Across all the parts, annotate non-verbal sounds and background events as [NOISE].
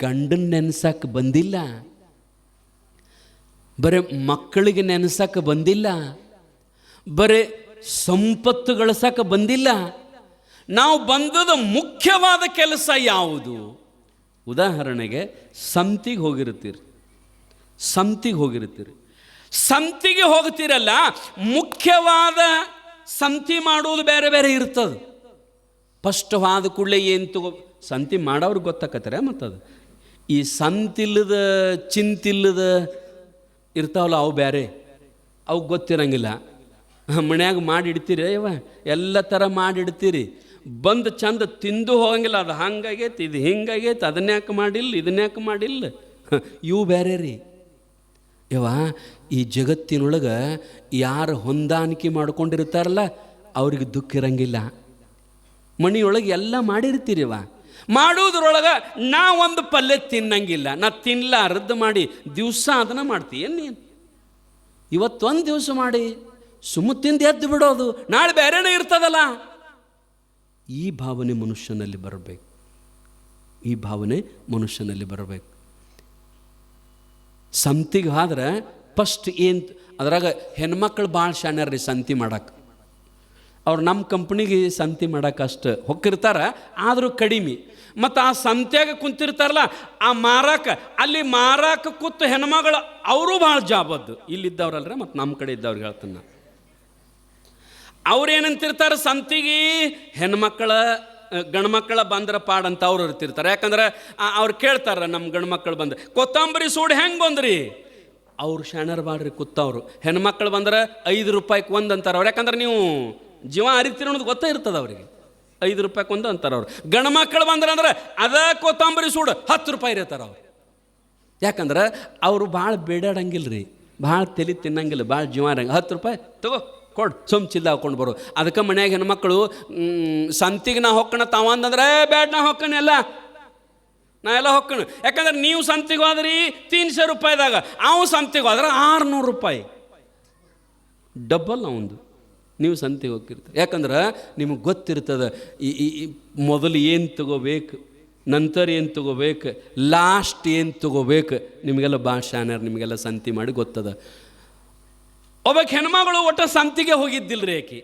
ಗಂಡನ ನೆನ್ಸಕ್ಕೆ ಬಂದಿಲ್ಲ. ಬರೀ ಮಕ್ಕಳಿಗೆ ನೆನೆಸಕ್ಕೆ ಬಂದಿಲ್ಲ. ಬರೀ ಸಂಪತ್ತು ಗಳಿಸಕ್ಕೆ ಬಂದಿಲ್ಲ. ನಾವು ಬಂದದ ಮುಖ್ಯವಾದ ಕೆಲಸ ಯಾವುದು? ಉದಾಹರಣೆಗೆ ಸಂತಿಗೆ ಹೋಗಿರುತ್ತೀರಿ. ಸಂತಿಗೆ ಹೋಗಿರುತ್ತೀರಿ. ಸಂತಿಗೆ ಹೋಗ್ತೀರಲ್ಲ, ಮುಖ್ಯವಾದ ಸಂತಿ ಮಾಡುವುದು ಬೇರೆ ಬೇರೆ ಇರ್ತದೆ. ಫಸ್ಟ್ ಆದ ಕೂಡಲೇ ಏನು ತಗೋ ಸಂತಿ ಮಾಡೋರು ಗೊತ್ತಾಕತ್ತಾರೆ ಮತ್ತದು? ಈ ಸಂತಿಲ್ಲದ, ಚಿಂತಿಲ್ಲದ ಇರ್ತಾವಲ್ಲ ಅವು ಬೇರೆ ಅವು ಗೊತ್ತಿರಂಗಿಲ್ಲ. ಮನ್ಯಾಗ ಮಾಡಿಡ್ತೀರಿ ಅಯ್ಯವ ಎಲ್ಲ ಥರ ಮಾಡಿಡ್ತೀರಿ. ಬಂದು ಚಂದ ತಿಂದು ಹೋಗಂಗಿಲ್ಲ, ಅದು ಹಂಗಾಗೈತಿ, ಇದು ಹಿಂಗಾಗೈತೆ ಅದನ್ನ್ಯಾಕೆ ಮಾಡಿಲ್ಲ ಇದನ್ನ್ಯಾಕೆ ಮಾಡಿಲ್ಲ? ಇವು ಬೇರೆ ರೀ ಯವ ಈ ಜಗತ್ತಿನೊಳಗೆ ಯಾರು ಹೊಂದಾಣಿಕೆ ಮಾಡ್ಕೊಂಡಿರ್ತಾರಲ್ಲ, ಅವ್ರಿಗೆ ದುಃಖ ಇರಂಗಿಲ್ಲ. ಮಣಿಯೊಳಗೆ ಎಲ್ಲ ಮಾಡಿರ್ತೀರಿವ ಮಾಡೋದ್ರೊಳಗೆ ನಾ ಒಂದು ಪಲ್ಯ ತಿನ್ನಂಗಿಲ್ಲ. ನಾ ತಿನ್ನಲಾರದ್ದು ಮಾಡಿ, ದಿವಸ ಅದನ್ನು ಮಾಡ್ತೀಯ ನೀನು? ಇವತ್ತೊಂದು ದಿವಸ ಮಾಡಿ. ಸುಮ್ಮ ತಿಂದು ಎದ್ದು ಬಿಡೋದು. ನಾಳೆ ಬೇರೆನೇ ಇರ್ತದಲ್ಲ. ಈ ಭಾವನೆ ಮನುಷ್ಯನಲ್ಲಿ ಬರಬೇಕು. ಈ ಭಾವನೆ ಮನುಷ್ಯನಲ್ಲಿ ಬರಬೇಕು. ಸಂತಿಗೆ ಆದ್ರೆ ಫಸ್ಟ್ ಏನು ಅದ್ರಾಗ ಹೆಣ್ಮಕ್ಳು ಭಾಳ ಶಾಣ್ಯಾರ ರೀ ಸಂತಿ ಮಾಡಕ್ಕೆ ಅವ್ರು ನಮ್ಮ ಕಂಪ್ನಿಗೆ ಸಂತಿ ಮಾಡಕ್ಕೆ ಅಷ್ಟು ಹೊಕ್ಕಿರ್ತಾರೆ, ಆದರೂ ಕಡಿಮೆ. ಮತ್ತು ಆ ಸಂತ್ಯಾಗ ಕುಂತಿರ್ತಾರಲ್ಲ, ಆ ಮಾರಾಕ, ಅಲ್ಲಿ ಮಾರಾಕ ಕೂತು ಹೆಣ್ಮಗಳು, ಅವರು ಭಾಳ ಜಾಬದ್ದು. ಇಲ್ಲಿದ್ದವ್ರಲ್ರ ಮತ್ತು ನಮ್ಮ ಕಡೆ ಇದ್ದವ್ರಿಗೆ ಹೇಳ್ತಾನೆ ಅವ್ರು ಏನಂತಿರ್ತಾರೆ ಸಂತಿಗೆ ಹೆಣ್ಮಕ್ಳ ಗಂಡ್ಮಕ್ಳ ಬಂದ್ರ ಪಾಡ್ ಅಂತ ಅವ್ರು ಇರ್ತಿರ್ತಾರೆ. ಯಾಕಂದ್ರೆ ಅವ್ರು ಕೇಳ್ತಾರ ನಮ್ಮ ಗಂಡ್ಮಕ್ಳು ಬಂದ್ರೆ ಕೊತ್ತಂಬರಿ ಸೂಡು ಹೆಂಗೆ ಬಂದ್ರಿ? ಅವ್ರು ಶಾಣರ್ ಬಾಡ್ರಿ ಕೂತವ್ರು. ಹೆಣ್ಮಕ್ಳು ಬಂದ್ರೆ ಐದು ರೂಪಾಯಿಗೆ ಒಂದು ಅಂತಾರೆ ಅವ್ರು. ಯಾಕಂದ್ರೆ ನೀವು ಜೀವ ಅರಿತಿರೋದು ಗೊತ್ತೇ ಇರ್ತದೆ ಅವರಿಗೆ. ಐದು ರೂಪಾಯಿ ಕೊಂದು ಅಂತಾರೆ ಅವ್ರು. ಗಂಡ್ಮಕ್ಳು ಬಂದ್ರೆ ಅಂದ್ರೆ ಅದ ಕೊತ್ತಂಬರಿ ಸೂಡು ಹತ್ತು ರೂಪಾಯಿ ಇರ್ತಾರೆ ಅವ್ರು. ಯಾಕಂದ್ರೆ ಅವರು ಭಾಳ ಬೇಡಾಡಂಗಿಲ್ಲ ರೀ ಭಾಳ ತಲೆ ತಿನ್ನಂಗಿಲ್ಲ, ಭಾಳ ಜೀವಾರಂಗ ಹತ್ತು ರೂಪಾಯಿ ತಗೋ, ಕೊಡು, ಸುಮ್ ಚಿಲ್ಲ ಹಾಕೊಂಡು ಬರು. ಅದಕ್ಕೆ ಮನ್ಯಾಗ ಹೆಣ್ಮಕ್ಳು ಸಂತಿಗೆ ನಾ ಹೊಕ್ಕಣ ತಾವ ಅಂತಂದ್ರೆ ಬೇಡ ನಾ ಹೊಕ್ಕಣ ಎಲ್ಲ. ನಾ ಎಲ್ಲ ಹೊಕ್ಕಣ. ಯಾಕಂದ್ರೆ ನೀವು ಸಂತಿಗೆ ಹೋದ್ರಿ ತೀನ್ಶೆ ರೂಪಾಯಿದಾಗ, ಅವು ಸಂತಿಗೆ ಹೋದ್ರೆ ಆರುನೂರು ರೂಪಾಯಿ. ಡಬ್ಬಲ್ ಅವಂದು. ನೀವು ಸಂತಿಗೆ ಹೋಗಿರ್ತ ಯಾಕಂದ್ರೆ ನಿಮಗೆ ಗೊತ್ತಿರ್ತದೆ, ಈ ಮೊದಲು ಏನು ತಗೋಬೇಕು, ನಂತರ ಏನು ತಗೋಬೇಕು ಲಾಸ್ಟ್ ಏನು ತಗೋಬೇಕು, ನಿಮಗೆಲ್ಲ ಭಾಳ ಶಾನ್ಯಾರ, ನಿಮಗೆಲ್ಲ ಸಂತಿ ಮಾಡಿ ಗೊತ್ತದ. ಒಬ್ಬ ಹೆಣ್ಮಗಳು ಒಟ್ಟು ಸಂತಿಗೆ ಹೋಗಿದ್ದಿಲ್ರಿ ಆಕಿ.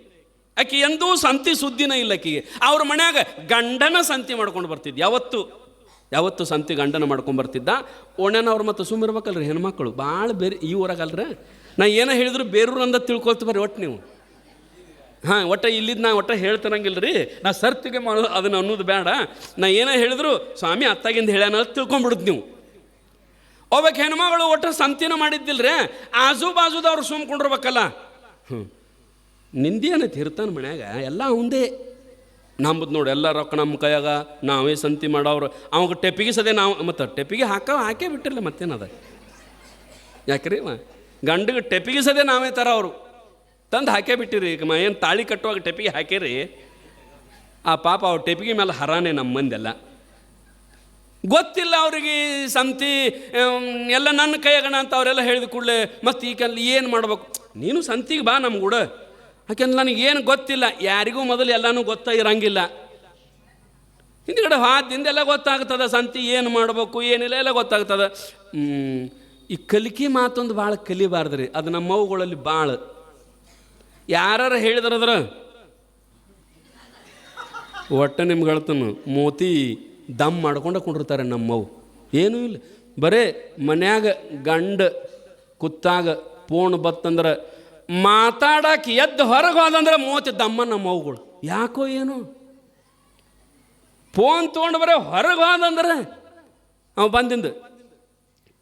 ಆಕೆ ಎಂದೂ ಸಂತಿ ಸುದ್ದಿನ ಇಲ್ಲ ಆಕಿಗೆ. ಅವ್ರ ಮನ್ಯಾಗ ಗಂಡನ ಸಂತಿ ಮಾಡ್ಕೊಂಡು ಬರ್ತಿದ್ದ. ಯಾವತ್ತು? ಯಾವತ್ತು ಸಂತಿ ಗಂಡನ ಮಾಡ್ಕೊಂಡು ಬರ್ತಿದ್ದ? ಓಣ್ಯನವ್ರು ಮತ್ತು ಸುಮ್ಮಿರ್ಬೇಕಲ್ರಿ ಹೆಣ್ಮಕ್ಳು. ಭಾಳ ಬೇರೆ ಈ ಊರಾಗಲ್ರ? ನಾ ಏನೋ ಹೇಳಿದ್ರು ಬೇರೂರು ಅಂದ ತಿಳ್ಕೊಳ್ತ ಬರ್ರಿ ಒಟ್ಟು ನೀವು. ಹಾಂ, ಒಟ್ಟ ಇಲ್ಲಿದ್ದು ನಾ ಒಟ್ಟ ಹೇಳ್ತಿರಂಗಿಲ್ಲ ರೀ ನಾ ಸರ್ತಿಗೆ ಮಾಡೋ ಅದನ್ನು ಅನ್ನೋದು ಬೇಡ. ನಾ ಏನೇ ಹೇಳಿದ್ರು, ಸ್ವಾಮಿ ಅತ್ತಾಗಿಂದ ಹೇಳ್ಯಾನ ತಿಳ್ಕೊಂಬಿಡುದು ನೀವು. ಒಬ್ಬಕ್ಕೆ ಹೆಣ್ಮಗಳು ಒಟ್ಟು ಸಂತಿನ ಮಾಡಿದ್ದಿಲ್ರಿ, ಆಜು ಬಾಜುದವ್ರು ಸುಮ್ಕೊಂಡಿರ್ಬೇಕಲ್ಲ ಹ್ಞೂ ನಿಂದೇನ ಇರ್ತಾನ ಮನ್ಯಾಗ? ಎಲ್ಲ ಒಂದೇ ನಂಬುದು ನೋಡಿ ಎಲ್ಲ ರೊಕ್ಕ ನಮ್ಮ ಕೈಯಾಗ, ನಾವೇ ಸಂತಿ ಮಾಡೋರು ಅವಾಗ ಟೆಪ್ಪಿಗೆ ಸದೇ ನಾವು, ಮತ್ತು ಟೆಪ್ಪಿಗೆ ಹಾಕ ಹಾಕೇ ಬಿಟ್ಟಿರಲಿಲ್ಲ ಮತ್ತೇನದ ಯಾಕ್ರಿ ಗಂಡಿಗೆ ಟೆಪ್ಪಿಗೆ ಸದೇ ನಾವೇ ತರ ಅವರು ತಂದು ಹಾಕೇ ಬಿಟ್ಟಿರಿ. ಈಗ ಏನು ತಾಳಿ ಕಟ್ಟುವಾಗ ಟೆಪಿಗೆ ಹಾಕಿರಿ. ಆ ಪಾಪ ಅವ್ರ ಟೆಪಿಗೆ ಮೇಲೆ ಹರಾನೆ ನಮ್ಮ ಮಂದೆಲ್ಲ. ಗೊತ್ತಿಲ್ಲ ಅವರಿಗೆ ಸಂತಿ ಎಲ್ಲ ನನ್ನ ಕೈಯಾಗಣ ಅಂತ ಅವರೆಲ್ಲ ಹೇಳಿದ ಕೂಡಲೇ ಮತ್ತು ಈಗ ಏನು ಮಾಡ್ಬೇಕು? ನೀನು ಸಂತಿಗೆ ಬಾ ನಮ್ಮ ಕೂಡ ಯಾಕೆಂದ್ರೆ ನನಗೇನು ಗೊತ್ತಿಲ್ಲ. ಯಾರಿಗೂ ಮೊದಲು ಎಲ್ಲನೂ ಗೊತ್ತ ಇರಂಗಿಲ್ಲ. ಹಿಂದ್ಗಡೆ ಹಾದಿಂದೆಲ್ಲ ಗೊತ್ತಾಗ್ತದ. ಸಂತಿ ಏನು ಮಾಡಬೇಕು, ಏನಿಲ್ಲ ಎಲ್ಲ ಗೊತ್ತಾಗ್ತದ. ಈ ಕಲಿಕೆ ಮಾತೊಂದು ಭಾಳ ಕಲಿಬಾರ್ದು ರೀ ಅದು ನಮ್ಮವುಗಳಲ್ಲಿ ಭಾಳ. ಯಾರು ಹೇಳಿದ್ರದ್ರ ಒಟ್ಟು ನಿಮ್ಗೆ ಹೇಳ್ತಾನು, ಮೋತಿ ದಮ್ ಮಾಡ್ಕೊಂಡು ಕುಂಡಿರ್ತಾರೆ ನಮ್ಮವು ಏನೂ ಇಲ್ಲ. ಬರೇ ಮನ್ಯಾಗ ಗಂಡ ಕುತ್ತಾಗ ಪೋಣ್ ಬತ್ತಂದ್ರೆ ಮಾತಾಡಕ್ಕೆ ಎದ್ದು ಹೊರಗೆ ಹೋದಂದ್ರೆ ಮೋತಿ ದಮ್ಮ ನಮ್ಮವುಗಳು ಯಾಕೋ ಏನು? ಫೋನ್ ತೊಗೊಂಡು ಬರೇ ಹೊರಗೆ ಹೋದಂದ್ರೆ ಅವ ಬಂದಿಂದ,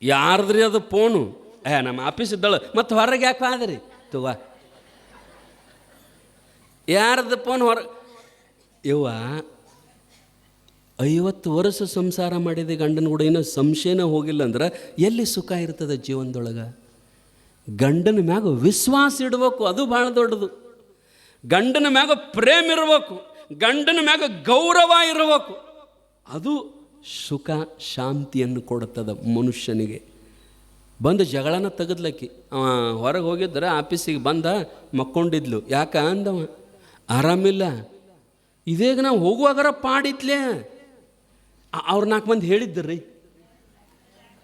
ಯಾರದ್ರಿ ಅದು ಪೋನು ಏ, ನಮ್ಮ ಆಫೀಸ್ ಇದ್ದಳು, ಮತ್ತು ಹೊರಗೆ ಯಾಕೆ ಆದ್ರಿ ತುವ. ಯಾರ್ದು ಫೋನ್ ಹೊರ ಇವ ಐವತ್ತು ವರ್ಷ ಸಂಸಾರ ಮಾಡಿದ ಗಂಡನ ಕೂಡ ಏನೋ ಸಂಶಯನ ಹೋಗಿಲ್ಲ ಅಂದ್ರೆ ಎಲ್ಲಿ ಸುಖ ಇರ್ತದೆ ಜೀವನದೊಳಗೆ? ಗಂಡನ ಮ್ಯಾಗ ವಿಶ್ವಾಸ ಇಡಬೇಕು, ಅದು ಭಾಳ ದೊಡ್ಡದು. ಗಂಡನ ಮ್ಯಾಗ ಪ್ರೇಮ ಇರಬೇಕು, ಗಂಡನ ಮ್ಯಾಗ ಗೌರವ ಇರಬೇಕು. ಅದು ಸುಖ, ಶಾಂತಿಯನ್ನು ಕೊಡುತ್ತದೆ ಮನುಷ್ಯನಿಗೆ. ಬಂದು ಜಗಳನ ತೆಗೆದ್ಲಕ್ಕಿ. ಅವ ಹೊರಗೆ ಹೋಗಿದ್ರೆ, ಆಫೀಸಿಗೆ ಬಂದ ಮಕ್ಕೊಂಡಿದ್ಲು. ಯಾಕ ಅಂದವ? ಆರಾಮಿಲ್ಲ. ಇದೇಗ ನಾವು ಹೋಗುವಾಗರ ಪಾಡಿತ್ಲೆ ಅವ್ರು ನಾಲ್ಕು ಮಂದಿ ಹೇಳಿದ್ದರು ರೀ.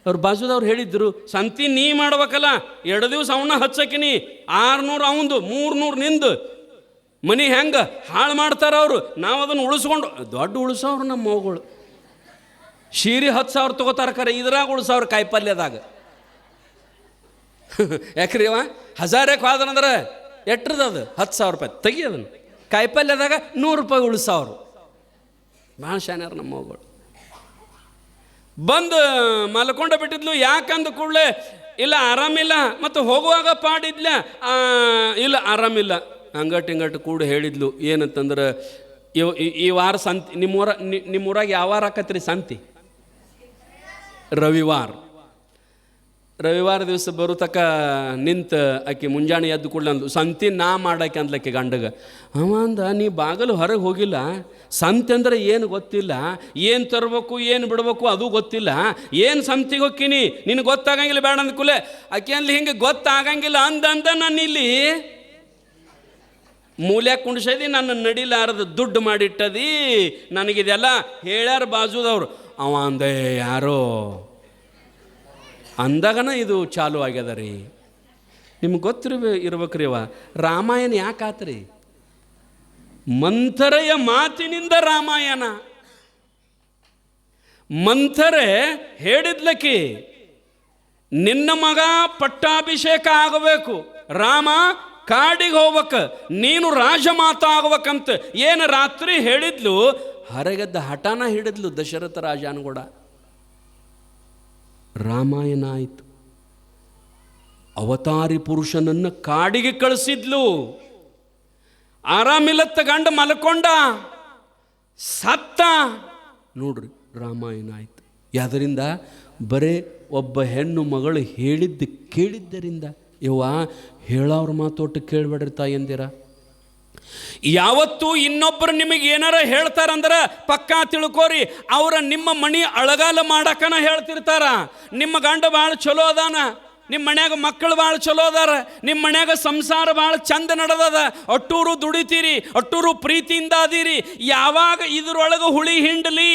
ಅವ್ರ ಬಾಜುದವ್ರು ಹೇಳಿದ್ರು, ಸಂತಿ ನೀ ಮಾಡ್ಬೇಕಲ್ಲ, ಎರಡು ದಿವಸ ಅವನ್ನ ಹಚ್ಚಕಿನಿ ಆರ್ನೂರು ಅವಂದು, ಮೂರ್ನೂರು ನಿಂದು. ಮನಿ ಹೆಂಗೆ, ಹಾಳು ಮಾಡ್ತಾರ ಅವರು, ನಾವು ಅದನ್ನು ಉಳಿಸ್ಕೊಂಡು ದೊಡ್ಡ ಉಳಿಸೋರು ನಮ್ಮ ಮಗಳು. ಶೀರಿ ಹತ್ತು ಸಾವಿರ ತೊಗೋತಾರ ಖರೆ, ಇದ್ರಾಗ ಉಳಿಸೋರು ಕಾಯಿಪಲ್ಯದಾಗ. [LAUGHS] ಯಾಕ್ರಿ ಅವ? ಹಜಾರಕ್ಕೆ ಎಟ್ರದ ಅದು? ಹತ್ತು ಸಾವಿರ ರೂಪಾಯಿ ತೆಗಿ ಅದನ್ನು. ಕಾಯಿಪಲ್ಯದಾಗ ನೂರು ರೂಪಾಯಿ ಉಳಿಸೋರು. ಭಾಳ ಶಾನ್ಯಾರ ನಮ್ಮ ಮಗಳು ಬಂದು ಮಲ್ಕೊಂಡ ಬಿಟ್ಟಿದ್ಲು, ಯಾಕಂದ ಕೂಡಲೇ, ಇಲ್ಲ ಆರಾಮಿಲ್ಲ, ಮತ್ತು ಹೋಗುವಾಗ ಪಾಡಿದ್ಲ ಇಲ್ಲ ಆರಾಮಿಲ್ಲ. ಹಂಗಟ್ ಹಿಂಗಟ್ ಕೂಡ ಹೇಳಿದ್ಲು, ಏನಂತಂದ್ರೆ ಇವ್ ಈ- ವಾರ ಸಂತಿ, ನಿಮ್ಮೂರ ನಿಮ್ಮೂರಾಗ ಯಾವ ವಾರ ಆಕತ್ರಿ ಸಂತಿ? ರವಿವಾರ. ರವಿವಾರ ದಿವಸ ಬರುತಕ ನಿಂತ ಆಕೆ ಮುಂಜಾನೆ ಎದ್ದು ಕೂಡಲೇ ಅಂದ್ಲು, ಸಂತಿ ನಾ ಮಾಡಾಕೆ ಅಂದ್ಲಕ್ಕೆ ಗಂಡಗ. ಅವ ಅಂದ, ನೀ ಬಾಗಲು ಹೊರಗೆ ಹೋಗಿಲ್ಲ? ಸಂತೆ ಅಂದ್ರೆ ಏನು ಗೊತ್ತಿಲ್ಲ? ಏನು ತರಬೇಕು, ಏನು ಬಿಡಬೇಕು ಅದು ಗೊತ್ತಿಲ್ಲ? ಏನು ಸಂತಿಗೆ ಹೋಗ್ತೀನಿ ನಿನಗೆ ಗೊತ್ತಾಗಂಗಿಲ್ಲ ಬೇಡ ಅಂದ್ಕೂಲೆ ಆಕೆ ಅಲ್ಲಿ ಹಿಂಗೆ ಗೊತ್ತಾಗಂಗಿಲ್ಲ. ಅಂದಂದ ನಾನು ಇಲ್ಲಿ ಮೂಲೆ ಕುಣಿಸದಿ ನನ್ನ ನಡಿಲಾರದ ದುಡ್ಡು ಮಾಡಿಟ್ಟದಿ. ನನಗಿದೆಲ್ಲ ಹೇಳ್ಯಾರ ಬಾಜುದವ್ರು. ಅವ ಯಾರೋ ಅಂದಾಗನ ಇದು ಚಾಲು ಆಗ್ಯದ ರೀ. ನಿಮ್ಗೆ ಗೊತ್ತಿರ್ಬೇ ಇರ್ಬೇಕ್ರಿ ಅವ ರಾಮಾಯಣ ಯಾಕೆ ಆತ್ರಿ? ಮಂಥರೆಯ ಮಾತಿನಿಂದ ರಾಮಾಯಣ. ಮಂಥರೆ ಹೇಳಿದ್ಲಕ್ಕಿ ನಿನ್ನ ಮಗ ಪಟ್ಟಾಭಿಷೇಕ ಆಗಬೇಕು. ರಾಮ ಕಾಡಿಗೆ ಹೋಗ್ಬೇಕ. ನೀನು ರಾಜ ಆಗ್ಬೇಕಂತ ಏನು ರಾತ್ರಿ ಹೇಳಿದ್ಲು? ಹರಗದ್ದ ಹಠಾನ ಹಿಡಿದ್ಲು ದಶರಥ ರಾಜಾನು ಕೂಡ. ರಾಮಾಯಣ ಆಯಿತು ಅವತಾರಿ ಪುರುಷನನ್ನು ಕಾಡಿಗೆ ಕಳಿಸಿದ್ಲು. ಆರಾಮಿಲ್ಲ ತಗಂಡು ಮಲ್ಕೊಂಡ. ಸತ್ತ. ನೋಡ್ರಿ ರಾಮಾಯಣ ಆಯಿತು ಯಾದರಿಂದ? ಬರೇ ಒಬ್ಬ ಹೆಣ್ಣು ಮಗಳು ಹೇಳಿದ್ದು ಕೇಳಿದ್ದರಿಂದ. ಯವ್ವ ಹೇಳೋರ ಮಾತೋಟು ಕೇಳಬೇಡ್ರಿ ತಾಯಂದಿರ. ಯಾವತ್ತು ಇನ್ನೊಬ್ಬರು ನಿಮಗೆ ಏನಾರ ಹೇಳ್ತಾರಂದ್ರೆ ಪಕ್ಕಾ ತಿಳ್ಕೋರಿ, ಅವರ ನಿಮ್ಮ ಮಣಿ ಅಳಗಾಲ ಮಾಡಕನ ಹೇಳ್ತಿರ್ತಾರ. ನಿಮ್ಮ ಗಂಡ ಭಾಳ ಚಲೋ ಅದಾನ, ನಿಮ್ಮ ಮನ್ಯಾಗ ಮಕ್ಕಳು ಭಾಳ ಚಲೋ ಅದಾರ, ನಿಮ್ಮ ಮನ್ಯಾಗ ಸಂಸಾರ ಭಾಳ ಚಂದ ನಡೆದದ, ಅಟ್ಟೂರು ದುಡಿತೀರಿ, ಅಟ್ಟೂರು ಪ್ರೀತಿಯಿಂದ ಅದೀರಿ, ಯಾವಾಗ ಇದ್ರೊಳಗೆ ಹುಳಿ ಹಿಂಡಲಿ?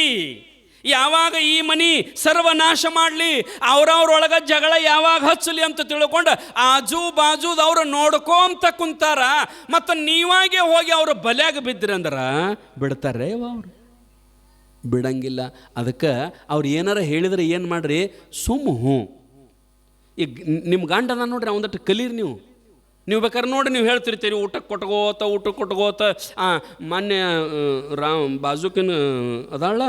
ಯಾವಾಗ ಈ ಮನಿ ಸರ್ವನಾಶ ಮಾಡಲಿ, ಅವ್ರವ್ರೊಳಗೆ ಜಗಳ ಯಾವಾಗ ಹಚ್ಚಲಿ ಅಂತ ತಿಳ್ಕೊಂಡು ಆಜು ಬಾಜುದವ್ರು ನೋಡ್ಕೊಂತ ಕುಂತಾರ. ಮತ್ತು ನೀವಾಗೆ ಹೋಗಿ ಅವ್ರ ಬಲ್ಯಾಗ ಅಂದ್ರೆ ಬಿಡ್ತಾರೆ ಅವರು. ಬಿಡಂಗಿಲ್ಲ. ಅದಕ್ಕೆ ಅವ್ರು ಏನಾರ ಹೇಳಿದ್ರೆ ಏನು ಮಾಡ್ರಿ? ಸುಮ್ಮ ಹ್ಞೂ ಈಗ ನಿಮ್ಮ ಗಂಡನ ನೋಡ್ರಿ ಅವನದಟ್ಟು ಕಲೀರಿ ನೀವು. ನೀವು ಬೇಕಾದ್ರೆ ನೋಡಿ ನೀವು ಹೇಳ್ತಿರ್ತೀರಿ ಊಟಕ್ಕೆ ಕೊಟ್ಕೋತ ಊಟಕ್ಕೆ ಕೊಟ್ಕೋತ. ಮೊನ್ನೆ ರಾಮ್ ಬಾಜುಕಿನ ಅದಾಳ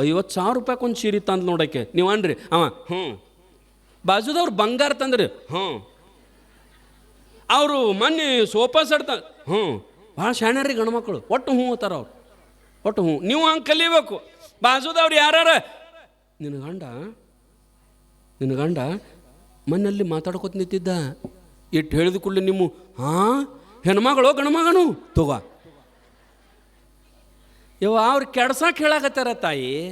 ಐವತ್ತು ಸಾವಿರ ರೂಪಾಯಿಗೆ ಒಂದು ಸೀರೆ ತಂದು ನೋಡೋಕ್ಕೆ. ನೀವು ಅನ್ರಿ, ಅವ, ಹ್ಞೂ. ಬಾಜುದವ್ರು ಬಂಗಾರ ತಂದ್ರಿ, ಹ್ಞೂ. ಅವರು ಮೊನ್ನೆ ಸೋಫಾ ಸೆಟ್ ತ, ಹ್ಞೂ. ಭಾಳ ಶಾಣ್ಯಾರ್ರಿ ಗಂಡು ಮಕ್ಕಳು ಒಟ್ಟು ಹ್ಞೂ ಅಂತಾರ ಅವ್ರು. ಒಟ್ಟು ಹ್ಞೂ. ನೀವು ಹಂಗೆ ಕಲಿಬೇಕು. ಬಾಜುದವ್ರು ಯಾರ್ಯಾರ? ನಿನ್ನ ಗಂಡ ನಿನ್ನ ಗಂಡ ಮನೆಯಲ್ಲಿ ಮಾತಾಡ್ಕೊತ ನಿಂತಿದ್ದ. ಇಟ್ಟು ಹೇಳಿದ ಕೂಡಲೇ ನಿಮ್ಮ ಹಾಂ ಹೆಣ್ಮಗಳು ಗಣಮಗನು ತಗೋ. ಇವ ಅವ್ರು ಕೆಡ್ಸಕ್ಕೆ ಹೇಳಾಕತ್ತಾರ ತಾಯಿ.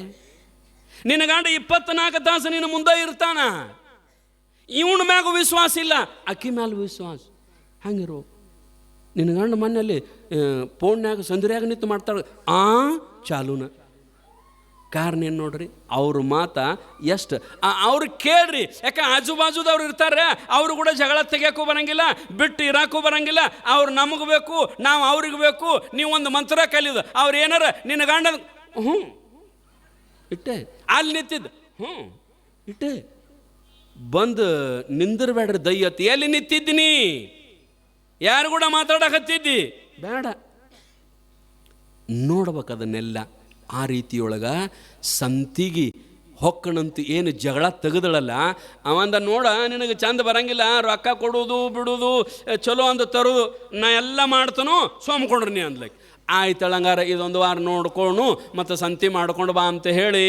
ನಿನ್ನ ಗಂಡ ಇಪ್ಪತ್ನಾಲ್ಕು ತಾಸು ನಿನ್ನ ಮುಂದೆ ಇರ್ತಾನ. ಇವನ ಮ್ಯಾಗ ವಿಶ್ವಾಸ ಇಲ್ಲ. ಅಕ್ಕಿ ಮ್ಯಾಲ ವಿಶ್ವಾಸ. ಹಂಗಿರು. ನಿನ್ನ ಗಂಡ ಮನೆಯಲ್ಲಿ ಪೋಣ್ಯಾಗ ಸಂದ್ರಿಯಾಗ ನಿಂತು ಮಾಡ್ತಾಳೆ. ಆ, ಚಾಲೂನ. ಕಾರಣ ಏನು ನೋಡ್ರಿ? ಅವ್ರ ಮಾತ ಎಷ್ಟು? ಅವ್ರು ಕೇಳ್ರಿ. ಯಾಕೆ ಆಜು ಬಾಜುದವ್ರು ಇರ್ತಾರೆ? ಅವರು ಕೂಡ ಜಗಳ ತೆಗಿಯೋಕ್ಕೂ ಬರಂಗಿಲ್ಲ, ಬಿಟ್ಟು ಇರಾಕೂ ಬರಂಗಿಲ್ಲ. ಅವ್ರು ನಮಗೆ ಬೇಕು, ನಾವು ಅವ್ರಿಗೆ ಬೇಕು. ನೀವು ಒಂದು ಮಂತ್ರ ಕಲಿಯೋದು ಅವ್ರು ಏನಾರ ನಿನ್ನ ಗಂಡ ಹ್ಞೂ. ಇಟ್ಟೆ. ಅಲ್ಲಿ ನಿಂತಿದ್ದು. ಹ್ಞೂ. ಇಟ್ಟೆ. ಬಂದು ನಿಂದಿರ್ಬೇಡ್ರಿ ದಯ್ಯತ್ ಎಲ್ಲಿ ನಿಂತಿದ್ದೀನಿ ಯಾರು ಕೂಡ ಮಾತಾಡಕತ್ತಿದ್ದಿ? ಬೇಡ. ನೋಡ್ಬೇಕು ಅದನ್ನೆಲ್ಲ. ಆ ರೀತಿಯೊಳಗ ಸಂತಿಗಿ ಹೊಕ್ಕಣಂತ ಏನು ಜಗಳ ತೆಗೆದಳಲ್ಲ. ಅವಂದ ನೋಡ, ನಿನಗೆ ಚಂದ ಬರಂಗಿಲ್ಲ, ರೊಕ್ಕ ಕೊಡೋದು, ಬಿಡೋದು ಚಲೋ ಅಂದ ತರೋದು ನಾ ಎಲ್ಲ ಮಾಡ್ತನು ಸೋಮ್ಕೊಂಡ್ರಿ ನೀ ಅಂದ್ಲಕ್ಕೆ ಆಯ್ತು ಹಂಗಾರ ಇದೊಂದು ವಾರ ನೋಡ್ಕೊಣು, ಮತ್ತು ಸಂತಿ ಮಾಡ್ಕೊಂಡು ಬಾ ಅಂತ ಹೇಳಿ.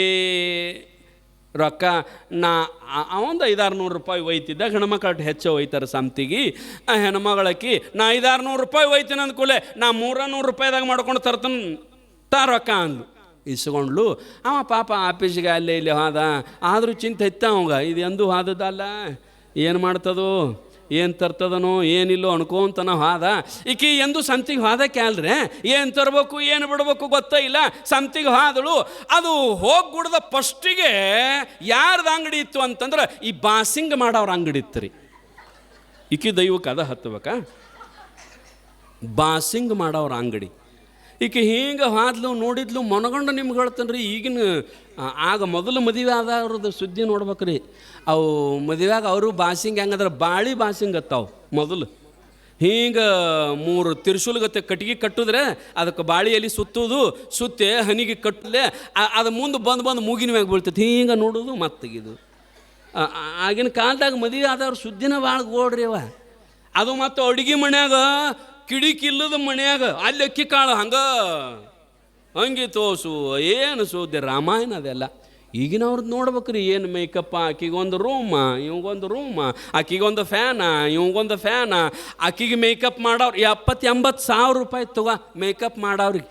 ರೊಕ್ಕ, ನಾ ಅವಂದು ಐದಾರು ನೂರು ರೂಪಾಯಿ ಒಯ್ತಿದ್ದ ಹೆಣ್ಮಕ್ಳು ಹೆಚ್ಚು ಒಯ್ತಾರೆ ಸಂತಿಗೆ. ಆ ಹೆಣ್ಮಗಳಕ್ಕಿ ನಾ ಐದಾರು ನೂರು ರೂಪಾಯಿ ಒಯ್ತೀನಿ ಅಂದ್ಕೂಲೆ ನಾ ಮೂರ ನೂರು ರೂಪಾಯಿದಾಗ ಮಾಡ್ಕೊಂಡು ತರ್ತೀನಿ, ತಾ ರೊಕ್ಕ ಅಂದ್ಲು. ಇಸ್ಕೊಂಡ್ಲು ಅವ ಪಾಪ ಆಫೀಸ್ಗೆ ಅಲ್ಲೇ ಇಲ್ಲಿ ಹೋದ. ಆದರೂ ಚಿಂತೆ ಇತ್ತ ಅವಂಗ? ಇದು ಎಂದೂ ಹಾದದಲ್ಲ ಏನು ಮಾಡ್ತದೋ? ಏನು ತರ್ತದನೋ? ಏನಿಲ್ಲೋ ಅನ್ಕೋಂತನ ಹಾದ. ಈಕಿ ಎಂದು ಸಂತಿಗೆ ಹಾದಕ್ಕೆ ಅಲ್ರಿ ಏನು ತರಬೇಕು, ಏನು ಬಿಡಬೇಕು ಗೊತ್ತೇ ಇಲ್ಲ. ಸಂತಿಗೆ ಹಾದಳು. ಅದು ಹೋಗ್ಬಿಡ್ದ ಫಸ್ಟಿಗೆ ಯಾರ್ದು ಅಂಗಡಿ ಇತ್ತು ಅಂತಂದ್ರೆ ಈ ಬಾಸಿಂಗ್ ಮಾಡೋರ ಅಂಗಡಿ ಇತ್ತು ರೀ. ಈಕಿ ದೈವಕ್ಕೆ ಅದ ಹತ್ತಬೇಕಾ? ಬಾಸಿಂಗ್ ಮಾಡೋರ ಅಂಗಡಿ. ಈಕೆ ಹಿಂಗೆ ಹಾದ್ಲು ನೋಡಿದ್ಲು ಮನಗಂಡು ನಿಮ್ಗೆ ಹೇಳ್ತಾನೆ ರೀ ಈಗಿನ ಆಗ ಮೊದಲು ಮದುವೆ ಆದವ್ರದ್ದು ಸುದ್ದಿ ನೋಡ್ಬೇಕ್ರಿ. ಅವು ಮದುವೆಯಾಗ ಅವರು ಬಾಸಿಂಗ್ ಹೆಂಗಂದ್ರೆ, ಬಾಳಿ ಬಾಸಿಂಗ್ ಅತ್ತಾವು ಮೊದಲು. ಹಿಂಗೆ ಮೂರು ತಿರ್ಸುಲ್ಗತ್ತೆ ಕಟ್ಟಿಗೆ ಕಟ್ಟಿದ್ರೆ ಅದಕ್ಕೆ ಬಾಳಿಯಲ್ಲಿ ಸುತ್ತೋದು, ಸುತ್ತೆ ಹನಿಗೆ ಕಟ್ಟಲೆ ಅದು ಮುಂದೆ ಬಂದು ಬಂದು ಮೂಗಿನ ಮ್ಯಾಗ ಬೀಳ್ತೈತಿ. ಹಿಂಗೆ ನೋಡೋದು ಆ- ಆಗಿನ ಕಾಲದಾಗ ಮದುವೆ ಆದವ್ರ ಸುದ್ದಿನ ಭಾಳ ಗೋಡ್ರಿ ಅವ. ಅದು ಮತ್ತು ಅಡುಗೆ ಮನ್ಯಾಗ ಕಿಡಿಕಿಲ್ಲದ ಮನೆಯಾಗ ಅಲ್ಲಿ ಅಕ್ಕಿ ಕಾಳು ಹಂಗ. ಹಂಗೆ ತೋಸು ಏನು ಸುದ್ದಿ ರಾಮಾಯಣ ಅದೆಲ್ಲ. ಈಗಿನವ್ರದ್ದು ನೋಡ್ಬೇಕ್ರಿ, ಏನು ಮೇಕಪ್ಪ ಆಕಿಗೊಂದು ರೂಮ ಇವಂಗೊಂದು ರೂಮ ಆಕಿಗೊಂದು ಫ್ಯಾನ ಇವಂಗೊಂದು ಫ್ಯಾನ ಆಕಿಗೆ ಮೇಕಪ್ ಮಾಡೋರು ಎಪ್ಪತ್ತು ಎಂಬತ್ತು ಸಾವಿರ ರೂಪಾಯಿ ತಗೋ ಮೇಕಪ್ ಮಾಡವ್ರಿಗೆ.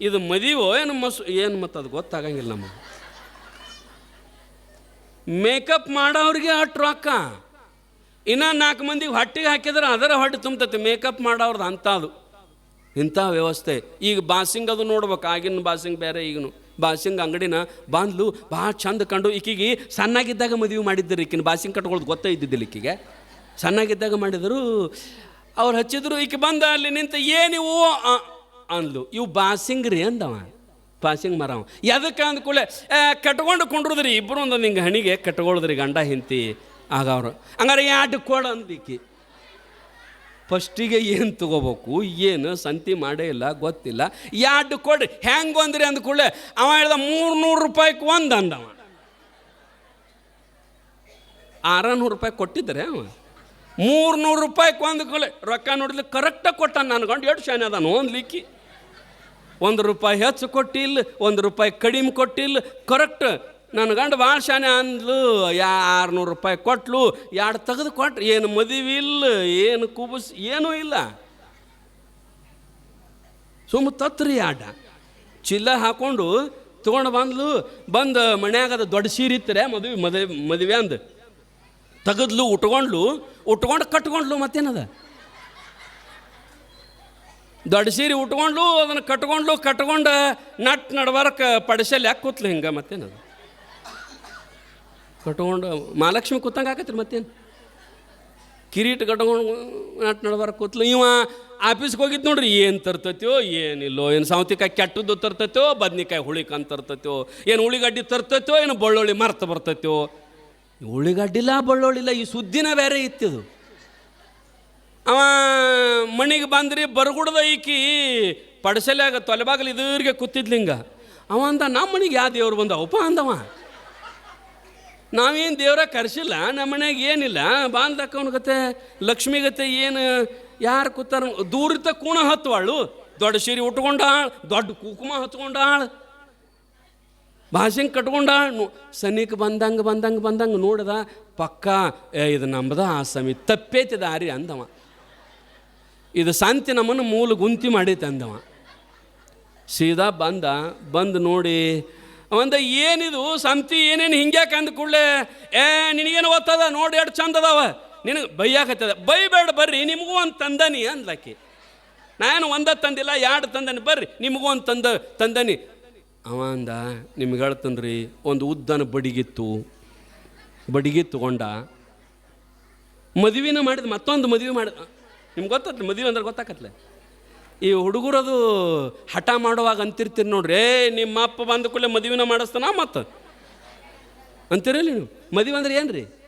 ಇದು ಮದಿವೋ, ಏನು ಮಸು, ಏನು ಮತ್ತು ಅದು ಗೊತ್ತಾಗಂಗಿಲ್ಲ ನಮಗೆ. ಮೇಕಪ್ ಮಾಡೋರಿಗೆ ಅಷ್ಟು ರೊಕ್ಕ. ಇನ್ನು ನಾಲ್ಕು ಮಂದಿಗೆ ಹೊಟ್ಟೆಗೆ ಹಾಕಿದ್ರೆ ಅದರ ಹೊಟ್ಟೆ ತುಂಬತೈತೆ. ಮೇಕಪ್ ಮಾಡೋರ್ದು ಅಂಥದ್ದು. ಇಂಥ ವ್ಯವಸ್ಥೆ. ಈಗ ಬಾಸಿಂಗ್ ಅದು ನೋಡ್ಬೇಕು. ಆಗಿನ ಬಾಸಿಂಗ್ ಬೇರೆ, ಈಗನು ಬಾಸಿಂಗ್ ಅಂಗಡಿನ ಬಂದ್ಲು ಭಾಳ ಚಂದ ಕಂಡು ಈಕಿಗೆ ಸಣ್ಣಾಗಿದ್ದಾಗ ಮದುವೆ ಮಾಡಿದ್ದರು ಈಕಿನ ಬಾಸಿಂಗ್ ಕಟ್ಕೊಳ್ಳೋದು ಗೊತ್ತೇ ಇದ್ದಿದ್ದಿಲ್ಲ ಈಕಿಗೆ. ಸಣ್ಣಾಗಿದ್ದಾಗ ಮಾಡಿದರು, ಅವ್ರು ಹಚ್ಚಿದ್ರು, ಈಕೆ ಬಂದ ಅಲ್ಲಿ ನಿಂತ ಏನಿವು ಅಂದ್ಲು. ಇವು ಬಾಸಿಂಗ್ ರೀ ಅಂದವ. ಬಾಸಿಂಗ್ ಮರವ ಎದಕ್ಕೆ ಅಂದ್ಕೂಳೆ ಕಟ್ಕೊಂಡು ಕೊಂಡ್ರದ್ರಿ ಇಬ್ಬರು ಒಂದು ಹಿಂಗೆ ಹಣಿಗೆ ಕಟ್ಕೊಳ್ದ್ರಿ ಗಂಡ, ಹೆಂಡತಿ. ಆಗ ಅವರು ಹಂಗಾರೆ ಎರಡು ಕೊಡ ಅಂದಿಕ್ಕಿ ಫಸ್ಟಿಗೆ ಏನು ತಗೋಬೇಕು, ಏನು, ಸಂತಿ ಮಾಡೇ ಇಲ್ಲ, ಗೊತ್ತಿಲ್ಲ. ಯಾಡ್ ಕೊಡ್ರಿ ಹೆಂಗೆ ಅಂದ ಕೂಡಲೇ, ಅವ ಹೇಳ್ದ ಮೂರು ನೂರು ರೂಪಾಯಿಗೆ ಒಂದು ಅಂದವ ಆರನೂರು ರೂಪಾಯಿ ಕೊಟ್ಟಿದ್ರೆ ಅವ. ಮೂರು ನೂರು ರೂಪಾಯಿಗೆ ಒಂದು ಕೊಲೆ ರೊಕ್ಕ ನೋಡಿದ್ರೆ ಕರೆಕ್ಟಾಗಿ ಕೊಟ್ಟ ನಾನು ಗಂಡು ಎಷ್ಟು ಶಾನೆ ಅದಾನು ಒಂದು ಲಿಕ್ಕಿ ಒಂದು ರೂಪಾಯಿ ಹೆಚ್ಚು ಕೊಟ್ಟಿಲ್ಲ ಒಂದು ರೂಪಾಯಿ ಕಡಿಮೆ ಕೊಟ್ಟಿಲ್ಲ ಕರೆಕ್ಟ್ ನನ್ನ ಗಂಡ ಭಾಳ ಶಾನೆ ಅಂದ್ಲು, ಯಾ ಆರುನೂರು ರೂಪಾಯಿ ಕೊಟ್ಲು ಎರಡು ತೆಗೆದು ಕೊಟ್ರು, ಏನು ಮದುವೆ ಇಲ್ಲ, ಏನು ಕುಬಸ್, ಏನೂ ಇಲ್ಲ. ಸುಮ್ಮ ತತ್ರಿ ಆಟ. ಚಿಲ್ಲ ಹಾಕೊಂಡು ತೊಗೊಂಡು ಬಂದ್ಲು, ಬಂದು ಮನ್ಯಾಗ ಅದು ದೊಡ್ಡ ಸೀರೆ ಇತ್ತರೆ, ಮದುವೆ ಮದುವೆ ಮದುವೆ ಅಂದ. ತೆಗೆದ್ಲು, ಉಟ್ಕೊಂಡ್ಲು, ಉಟ್ಕೊಂಡು ಕಟ್ಕೊಂಡ್ಲು ಮತ್ತೇನದ? ದೊಡ್ಡ ಸೀರೆ ಉಟ್ಕೊಂಡ್ಲು, ಅದನ್ನು ಕಟ್ಕೊಂಡ್ಲು, ಕಟ್ಕೊಂಡು ನಟ್ ನಡ್ಬಾರಕ್ಕೆ ಪಡಿಸಲ್ಲಿ ಯಾಕೆ ಕೂತ್ಲು ಹಿಂಗೆ ಮತ್ತೇನದು? ಕಟ್ಕೊಂಡು, ಮಹಾಲಕ್ಷ್ಮಿ ಕೂತಂಗೆ ಆಕತ್ರಿ ಮತ್ತೇನು? ಕಿರೀಟ ಕಟ್ಕೊಂಡು ನಾಟ್ ನಡ್ಬಾರ ಕೂತ್ಲು. ಇವ ಆಫೀಸ್ಗೆ ಹೋಗಿದ್ದು ನೋಡ್ರಿ, ಏನು ತರ್ತತ್ಯೋ, ಏನಿಲ್ಲೋ, ಏನು ಸಾವಂತಿಕಾಯಿ ಕೆಟ್ಟದ್ದು ತರ್ತತ್ಯೋ, ಬದ್ನಿಕಾಯಿ ಹುಳಿಕಂತ ತರ್ತತ್ಯೋ, ಏನು ಹುಳಿಗಡ್ಡಿ ತರ್ತತ್ಯೋ, ಏನು ಬೆಳ್ಳುಳ್ಳಿ ಮರ್ತ ಬರ್ತತ್ಯೋ. ಉಳ್ಳಿಗಡ್ಡಿಲ್ಲ ಬೆಳ್ಳುಳ್ಳಿಲ್ಲ, ಈ ಸುದ್ದಿನ ಬೇರೆ ಇತ್ತಿದು. ಅವ ಮಣಿಗೆ ಬಂದ್ರಿ, ಬರಗುಡ್ದ ಈಕಿ ಪಡಸಲ್ಯಾಗ ತೊಲೆಬಾಗಲು ಇದರಿಗೆ ಕೂತಿದ್ಲಿಂಗ. ಅವ ಅಂದ, ನಮ್ಮ ಮನೆಗೆ ಯಾವ ದೇವ್ರು ಬಂದವಪ್ಪ? ಅಂದವ. ನಾವೇನು ದೇವ್ರ ಕರೆಸಿಲ್ಲ, ನಮ್ಮ ಮನ್ಯಾಗ ಏನಿಲ್ಲ. ಬಾಂಧಕ್ಕವನ ಕತೆ ಲಕ್ಷ್ಮಿ ಗತೆ ಏನು, ಯಾರು ಕೂತಾರ? ದೂರಿತ ಕೂಣ ಹತ್ತುವಾಳು. ದೊಡ್ಡ ಸೀರೆ ಉಟ್ಕೊಂಡಾಳ, ದೊಡ್ಡ ಕುಕುಮ ಹತ್ಕೊಂಡಾಳ. ಭಾಷೆಂಗೆ ಕಟ್ಕೊಂಡಾಳ. ನೋ, ಸನಿಕ್ ಬಂದಂಗೆ ಬಂದಂಗೆ ಬಂದಂಗೆ ನೋಡ್ದ, ಪಕ್ಕ ಇದು ಇದು ಆ ಸಮಿ ತಪ್ಪೇತಿ ದಾರಿ ಅಂದವ. ಇದು ಶಾಂತಿ ನಮ್ಮನ್ನು ಮೂಲ ಗುಂತಿ ಮಾಡೈತೆ ಅಂದವ ಸೀದಾ ಬಂದ, ಬಂದು ನೋಡಿ ಅವಂದ ಏನಿದು ಸಂತಿ ಏನೇನು ಹಿಂಗ್ಯಾಕೆ ಅಂದ ಕೂಡಲೇ, ಏ, ನಿನಗೇನು ಓದ್ತದ ನೋಡಿ ಎಷ್ಟು ಚಂದ ಅದಾವ. ನಿನಗೆ ಬೈಯಾಕತ್ತದ. ಬೈಬೇಡ, ಬರ್ರಿ, ನಿಮಗೂ ಒಂದು ತಂದನಿ ಅಂದ್ಲಾಕಿ ನಾನು ಒಂದ ತಂದಿಲ್ಲ ಎರಡು ತಂದನಿ, ಬರ್ರಿ, ನಿಮಗೂ ಒಂದು ತಂದ, ತಂದನಿ. ಅವ ಅಂದ, ನಿಮ್ಗೆ ಹೇಳ್ತನ್ರಿ, ಒಂದು ಉದ್ದನ ಬಡಿಗಿತ್ತು ಬಡಿಗಿತ್ತು ತಗೊಂಡ, ಮದುವೆನ ಮಾಡಿದ ಮತ್ತೊಂದು ಮದುವೆ ಮಾಡಿದ, ನಿಮ್ಗೆ ಗೊತ್ತತ್ಲೆ? ಮದುವೆ ಅಂದ್ರೆ ಗೊತ್ತಾಕತ್ಲೆ? ಈ ಹುಡುಗರದು ಹಠ ಮಾಡುವಾಗ ಅಂತಿರ್ತೀರಿ ನೋಡ್ರಿ. ಏ, ನಿಮ್ಮ ಅಪ್ಪ ಬಂದ ಕೂಡಲೇ ಮದುವೆನ ಮಾಡಿಸ್ತಾನ ಮತ್ತು? ಅಂತೀರಲ್ಲ ನೀವು ಮದುವೆ ಅಂದ್ರೆ ಏನು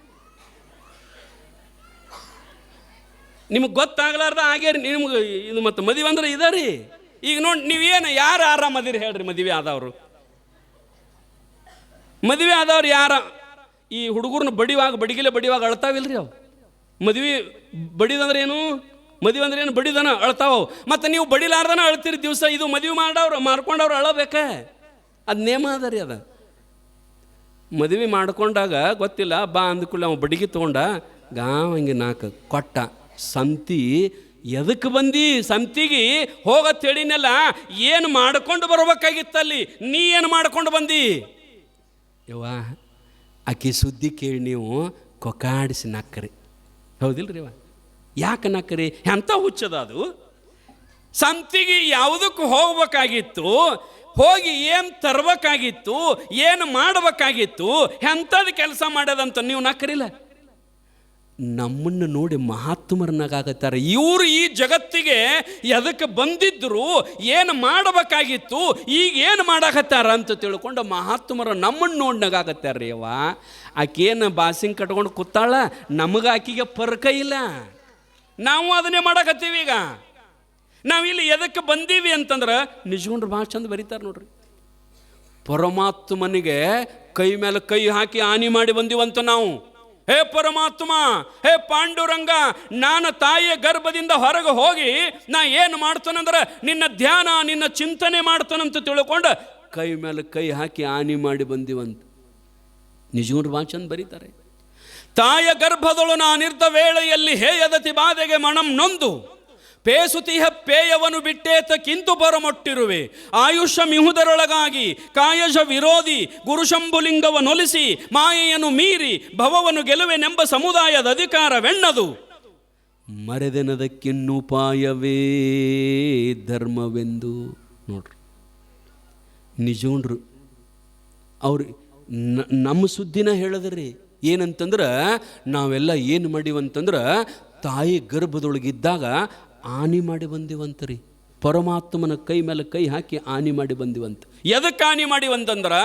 ನಿಮಗೆ ಗೊತ್ತಾಗ್ಲಾರ್ದ ಆಗ್ಯಾರಿ ನಿಮ್ಗೆ ಇದು ಮತ್ತು ಮದುವೆ ಅಂದ್ರೆ ಇದ ಈಗ ನೋಡಿ, ನೀವೇನು ಯಾರು ಆರಾಮದಿರಿ ಹೇಳ್ರಿ ಮದುವೆ ಆದವರು? ಮದುವೆ ಆದವ್ರು ಯಾರ? ಈ ಹುಡುಗರನ್ನ ಬಡಿವಾಗ, ಬಡಿಗಿಲೆ ಬಡಿವಾಗ ಅಳ್ತಾವಿಲ್ರಿ ಅವು. ಮದುವೆ ಬಡಿದಂದ್ರೆ ಏನು? ಮದುವೆ ಅಂದ್ರೆ ಏನು? ಬಡಿದನ ಅಳ್ತಾವ. ಮತ್ತು ನೀವು ಬಡಿಲಾರ್ದನ ಅಳ್ತೀರಿ ದಿವಸ. ಇದು ಮದುವೆ ಮಾಡವ್ರು ಮಾರ್ಕೊಂಡವ್ರು ಅಳಬೇಕ? ಅದು ನೇಮ ಅದ ರೀ ಅದು. ಮದುವೆ ಮಾಡ್ಕೊಂಡಾಗ ಗೊತ್ತಿಲ್ಲ, ಬಾ ಅಂದ್ಕೂಡ್ಲೆ ಅವ ಬಡಿಗೆ ತೊಗೊಂಡ ಗಾವಂಗೆ ನಾಕ ನಾಲ್ಕು ಕೊಟ್ಟ. ಸಂತಿ ಎದಕ್ಕೆ ಬಂದಿ? ಸಂತಿಗೆ, ಹೋಗ ತಿಳಿನೆಲ್ಲ, ಏನು ಮಾಡ್ಕೊಂಡು ಬರ್ಬೇಕಾಗಿತ್ತಲ್ಲಿ? ನೀ ಏನು ಮಾಡ್ಕೊಂಡು ಬಂದಿ? ಯವ್ವ ಆಕೆ ಸುದ್ದಿ ಕೇಳಿ ನೀವು ಕೊಕಾಡಿಸಿ ನಕ್ಕರಿ. ಹೌದಿಲ್ರಿ ಅವ ಯಾಕೆ ನಕ್ಕರಿ ಎಂಥ ಹುಚ್ಚದ ಅದು? ಸಂತಿಗೆ ಯಾವುದಕ್ಕೂ ಹೋಗ್ಬೇಕಾಗಿತ್ತು, ಹೋಗಿ ಏನು ತರಬೇಕಾಗಿತ್ತು, ಏನು ಮಾಡಬೇಕಾಗಿತ್ತು ಎಂಥದ್ದು ಕೆಲಸ ಮಾಡ್ಯದಂತ ನೀವು ನಕ್ಕರಿಲ್ಲ ನಮ್ಮನ್ನು ನೋಡಿ ಮಹಾತ್ಮರನ್ನಾಗತ್ತಾರೆ ಇವರು ಈ ಜಗತ್ತಿಗೆ ಎದಕ್ಕೆ ಬಂದಿದ್ದರು ಏನು ಮಾಡಬೇಕಾಗಿತ್ತು, ಈಗ ಏನು ಮಾಡಾಕತ್ತಾರ ಅಂತ ತಿಳ್ಕೊಂಡು ಮಹಾತ್ಮರು ನಮ್ಮನ್ನು ನೋಡಿ ನಗಾಕತ್ತಾರ ರೀ ಅವ ಆಕೇನು ಬಾಸಿಂಗ್ ಕಟ್ಕೊಂಡು ಕೂತಾಳ ನಮಗೆ ಆಕಿಗೆ ಪರ್ಕ ಇಲ್ಲ. ನಾವು ಅದನ್ನೇ ಮಾಡಕತ್ತೀವಿ ಈಗ. ನಾವು ಇಲ್ಲಿ ಎದಕ್ಕೆ ಬಂದೀವಿ ಅಂತಂದ್ರೆ ನಿಜಗೊಂಡ್ರು ಭಾಳ ಚಂದ ಬರೀತಾರೆ ನೋಡ್ರಿ. ಪರಮಾತ್ಮನಿಗೆ ಕೈ ಮೇಲೆ ಕೈ ಹಾಕಿ ಹಾನಿ ಮಾಡಿ ಬಂದಿವಂತ ನಾವು. ಹೇ ಪರಮಾತ್ಮ, ಹೇ ಪಾಂಡುರಂಗ, ನಾನು ತಾಯಿಯ ಗರ್ಭದಿಂದ ಹೊರಗೆ ಹೋಗಿ ನಾ ಏನು ಮಾಡ್ತಾನಂದ್ರೆ ನಿನ್ನ ಧ್ಯಾನ, ನಿನ್ನ ಚಿಂತನೆ ಮಾಡ್ತಾನಂತ ತಿಳ್ಕೊಂಡು ಕೈ ಮೇಲೆ ಕೈ ಹಾಕಿ ಹಾನಿ ಮಾಡಿ ಬಂದಿವಂತ. ನಿಜಗೊಂಡ್ರೆ ಭಾಳ ಚಂದ ಬರೀತಾರೆ. ತಾಯ ಗರ್ಭದೊಳು ನಾನಿರ್ದ ವೇಳೆಯಲ್ಲಿ ಹೇಯದತಿ ಬಾಧೆಗೆ ಮಣಂ ನೊಂದು. ಪೇಸುತಿಹ ಪೇಯವನು ಬಿಟ್ಟೇತ ಕಿಂತು ಪರಮೊಟ್ಟಿರುವೆ ಆಯುಷ್ಯ ಮಿಹುದರೊಳಗಾಗಿ ಕಾಯಶ ವಿರೋಧಿ ಗುರುಶಂಭುಲಿಂಗವನೊಲಿಸಿ ಮಾಯೆಯನ್ನು ಮೀರಿ ಭವವನ್ನು ಗೆಲುವೆನೆಂಬ ಸಮುದಾಯದ ಅಧಿಕಾರವೆಣ್ಣದು ಮರೆದೆನದಕ್ಕಿನ್ನುಪಾಯವೇ ಧರ್ಮವೆಂದು ನೋಡ್ರಿ. ನಿಜೋಣ್ರು, ಅವ್ರಿ ನಮ್ಮ ಸುದ್ದಿನ ಹೇಳಿದ್ರಿ. ಏನಂತಂದ್ರೆ ನಾವೆಲ್ಲ ಏನು ಮಾಡಿವಂತಂದ್ರೆ ತಾಯಿ ಗರ್ಭದೊಳಗಿದ್ದಾಗ ಆನಿ ಮಾಡಿ ಬಂದಿವಂತ ಪರಮಾತ್ಮನ ಕೈ ಮೇಲೆ ಕೈ ಹಾಕಿ ಆನಿ ಮಾಡಿ ಬಂದಿವಂತ. ಎದಕ್ಕೆ ಆನಿ ಮಾಡಿವಂತಂದ್ರೆ